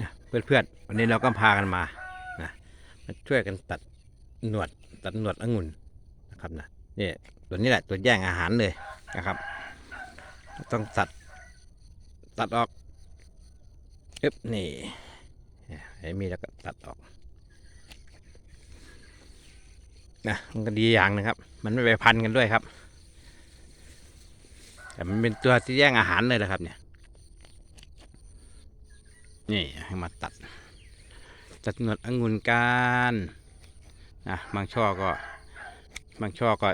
นะเพื่อนๆวันนี้เราก็พากันมานะมาช่วยกันตัดหนวดตัดหนวดองุ่นนะครับนะนี่ตัวนี้แหละตัวแย่งอาหารเลยนะครับ ต้องตัดตัดออกอึ๊บนี่เนี่ยไอ้มีแล้วก็ตัดออกนะมันก็ดีอย่างนะครับ มันไม่ไปพันกันด้วยครับ แต่มันเป็นตัวที่แย่งอาหารเลยนะครับเนี่ย นี่ให้มาตัด ตัดหนวดองุ่นกันนะบางช่อก็ บางช่อก็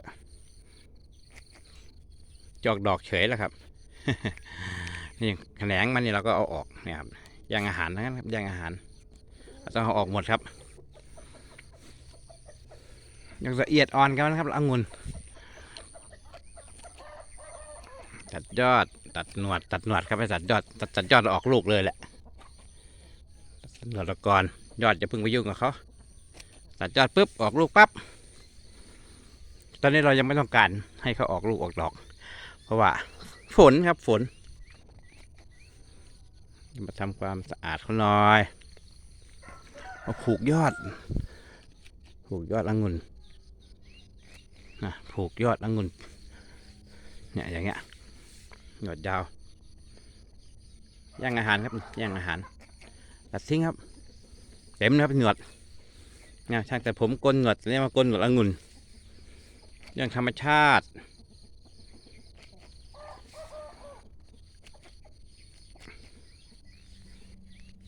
จอกดอกเฉยแล้วครับนี่แขนงมันนี่เราก็เอาออกนี่ยครับย่งอาหารนั้นครับย่งอาหารเราต้องเอาออกหมดครับยังละเอียดอ่อนกันนะครับองุ่นตัดยอดตัดหนวดตัดหนวดครับไม่ตัดยอดตัดตัดยอดออกลูกเลยแหละ หนวดก่อนยอดจะพึ่งไปยุ่งกับเขาตัดยอดปุ๊บออกลูกปั๊บตอนนี้เรายังไม่ต้องการให้เขาออกลูกออกดอก เพราะว่า ฝนครับฝน มาทำความสะอาดเขาหน่อยมาผูกยอด ผูกยอดองุ่นนะผูกยอดองุ่นเนี่ยอย่างเงี้ยยอดยาวย่างอาหารครับย่างอาหาร ตัดทิ้งครับ เต็มนะครับหนวดนะช่างแต่ผมกลนหนวดเรียกว่ากลนหนวดองุ่นเรื่องธรรมชาติ